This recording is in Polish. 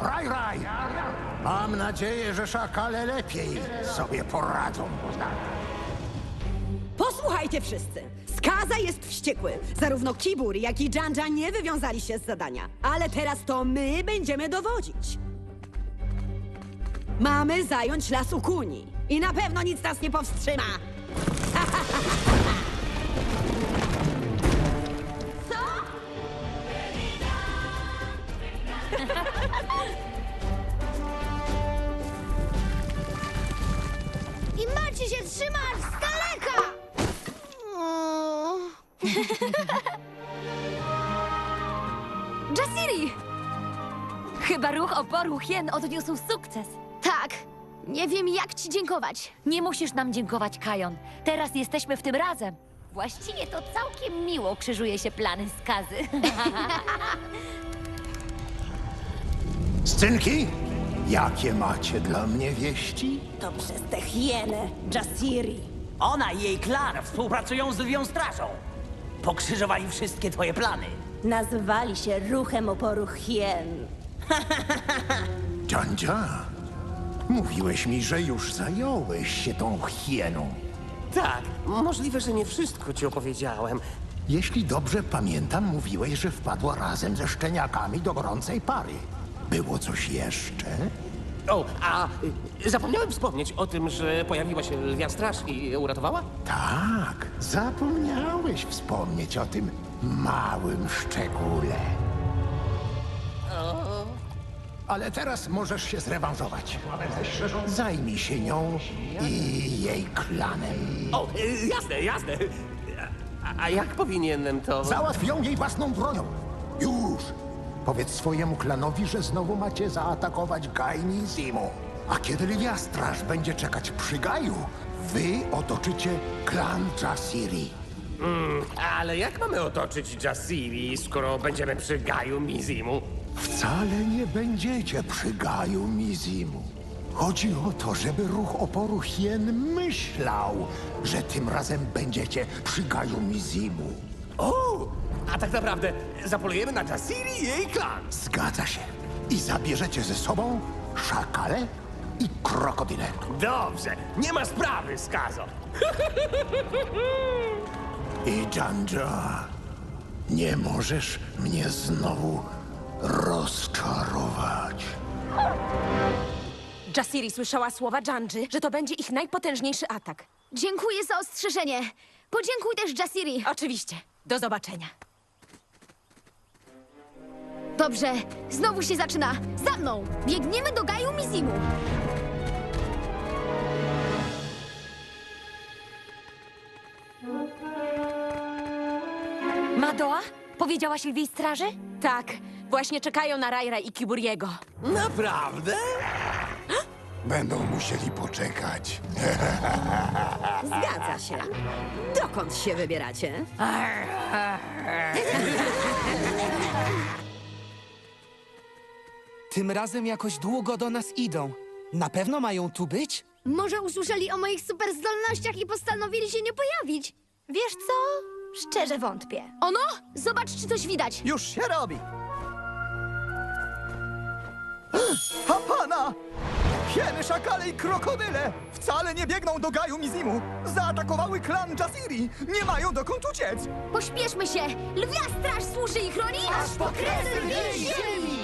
Raj, raj! Mam nadzieję, że szakale lepiej sobie poradzą. Posłuchajcie wszyscy! Skaza jest wściekły. Zarówno Kibur, jak i Janja nie wywiązali się z zadania. Ale teraz to my będziemy dowodzić. Mamy zająć las Ukuni. I na pewno nic nas nie powstrzyma. I macie się trzymać z daleka! Jasiri! Chyba ruch oporu Hien odniósł sukces. Tak, nie wiem jak ci dziękować. Nie musisz nam dziękować, Kajon. Teraz jesteśmy w tym razem. Właściwie to całkiem miło krzyżuje się plany skazy. Scynki, jakie macie dla mnie wieści? To przez tę hienę, Jasiri. Ona i jej klan współpracują z Lwią Strażą. Pokrzyżowali wszystkie twoje plany. Nazywali się ruchem oporu hien. Dziandzia, mówiłeś mi, że już zająłeś się tą hieną. Tak, możliwe, że nie wszystko ci opowiedziałem. Jeśli dobrze pamiętam, mówiłeś, że wpadła razem ze szczeniakami do gorącej pary. Było coś jeszcze? O, a y, zapomniałem wspomnieć o tym, że pojawiła się lwia straż i uratowała? Tak, zapomniałeś wspomnieć o tym małym szczególe. Ale teraz możesz się zrewanżować. Zajmij się nią i jej klanem. O, y, jasne, jasne. A, a jak powinienem to... Załatw ją jej własną bronią. Już! Powiedz swojemu klanowi, że znowu macie zaatakować Gaini i Zimu. A kiedy Lwia Straż będzie czekać przy Gaju, wy otoczycie klan Jasiri. Ale jak mamy otoczyć Jasiri, skoro będziemy przy Gaju Mizimu? Wcale nie będziecie przy Gaju Mizimu. Chodzi o to, żeby ruch oporu Hien myślał, że tym razem będziecie przy Gaju Mizimu. O! A tak naprawdę zapolujemy na Jasiri i jej klan. Zgadza się. I zabierzecie ze sobą szakale i krokodyle. Dobrze, nie ma sprawy, Skazo. I Janja, nie możesz mnie znowu rozczarować. Jasiri słyszała słowa Janji, że to będzie ich najpotężniejszy atak. Dziękuję za ostrzeżenie. Podziękuj też Jasiri. Oczywiście. Do zobaczenia. Dobrze, znowu się zaczyna. Za mną! Biegniemy do Gaju Mizimu. Madoa? Powiedziałaś lwiej straży? Tak, właśnie czekają na Rajra i Kiburiego. Naprawdę? Będą musieli poczekać. Zgadza się. Dokąd się wybieracie? Tym razem jakoś długo do nas idą. Na pewno mają tu być? Może usłyszeli o moich superzdolnościach i postanowili się nie pojawić. Wiesz co? Szczerze wątpię. Ono? Zobacz, czy coś widać. Już się robi! Hapana! Hieny, szakale i krokodyle wcale nie biegną do Gaju Mizimu. Zaatakowały klan Jasiri. Nie mają dokąd uciec. Pośpieszmy się! Lwia straż służy i chroni! Aż po kresy lwiej ziemi!